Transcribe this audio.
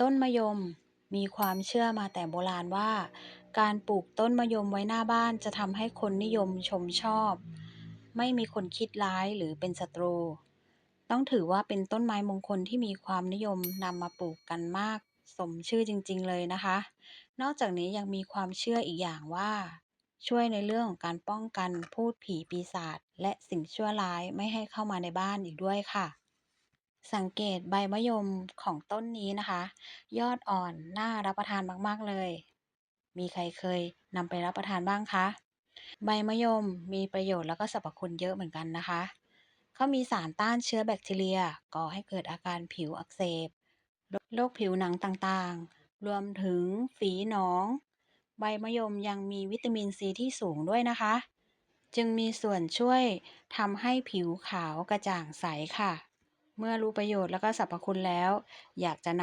ต้นมะยมมีความเชื่อมาแต่โบราณว่า การปลูกต้นมะยมไว้หน้าบ้านจะทำให้คนนิยมชมชอบ ไม่มีคนคิดร้ายหรือเป็นศัตรู ต้องถือว่าเป็นต้นไม้มงคลที่มีความนิยมนำมาปลูกกันมาก สมชื่อจริง ๆ เลยนะคะ นอกจากนี้ยังมีความเชื่ออีกอย่างว่า ช่วยในเรื่องของการป้องกันพูดผีปีศาจและสิ่งชั่วร้ายไม่ให้เข้ามาในบ้านอีกด้วยค่ะ สังเกตใบมะยมของต้นนี้นะคะ ยอดอ่อนน่ารับประทานมาก ๆ เลย มีใครเคยนำไปรับประทานบ้างคะ ใบมะยมมีประโยชน์แล้วก็สรรพคุณเยอะเหมือนกันนะคะเขามีสารต้านเชื้อแบคทีเรียก่อให้เกิดอาการผิวอักเสบโรคผิวหนังต่างๆ รวมถึงฝีหนอง ใบมะยมยังมีวิตามินซีที่สูงด้วยนะคะ จึงมีส่วนช่วยทำให้ผิวขาวกระจ่างใสค่ะ เมื่อรู้ประโยชน์แล้วก็สรรพคุณแล้ว อยากจะนำ